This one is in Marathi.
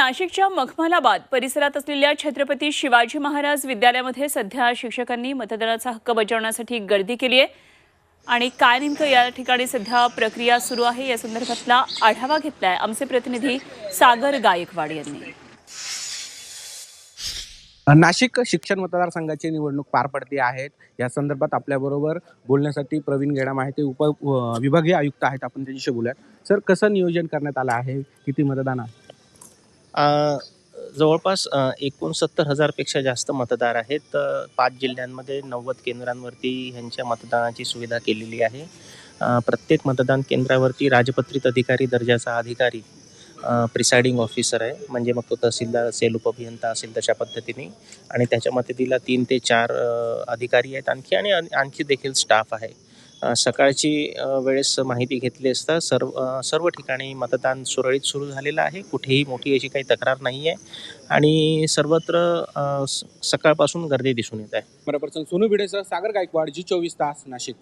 नाशिकच्या मखमलाबाद परिसरात असलेल्या छत्रपती शिवाजी महाराज विद्यालयामध्ये सध्या शिक्षकांनी मतदानाचा हक्क बजावण्यासाठी गर्दी केली आहे. आणि काय नेमकं या ठिकाणी सध्या प्रक्रिया सुरू आहे या संदर्भातला आढावा घेतलाय आमचे प्रतिनिधी सागर गायकवाड यांनी. नाशिक शिक्षण मतदारसंघाची निवडणूक पार पडते आहेत या संदर्भात आपल्याबरोबर बोलण्यासाठी प्रवीण गेडाम आहे ते उप विभागीय आयुक्त आहेत. आपण त्यांच्याशी बोलूयात. सर कसं नियोजन करण्यात आलं आहे? किती मतदान आहे? जवळपास एकूण एकोणसत्तर हजारपेक्षा जास्त मतदार आहेत. पाच जिल्ह्यांमध्ये नव्वद केंद्रांवरती ह्यांच्या मतदानाची सुविधा केलेली आहे. प्रत्येक मतदान केंद्रावरती राजपत्रित अधिकारी दर्जाचा अधिकारी प्रिसाइडिंग ऑफिसर आहे. म्हणजे मग तो तहसीलदार असेल उपअभियंता असेल तशा पद्धतीने. आणि त्याच्या मदतीला तीन ते चार अधिकारी आहेत. आणखी आणि आणखी देखील स्टाफ आहे. सकाळची वेळेस माहिती घेतली असता सर्व सर्व ठिकाणी मतदान सुरळीत सुरू झालेलं आहे. कुठेही मोठी अशी काही तक्रार नाही आहे आणि सर्वत्र स- सकाळपासून गर्दी दिसून येत आहे. बरोबर. पर्सन सोनू भिडेसह सागर गायकवाड जी चोवीस तास नाशिक.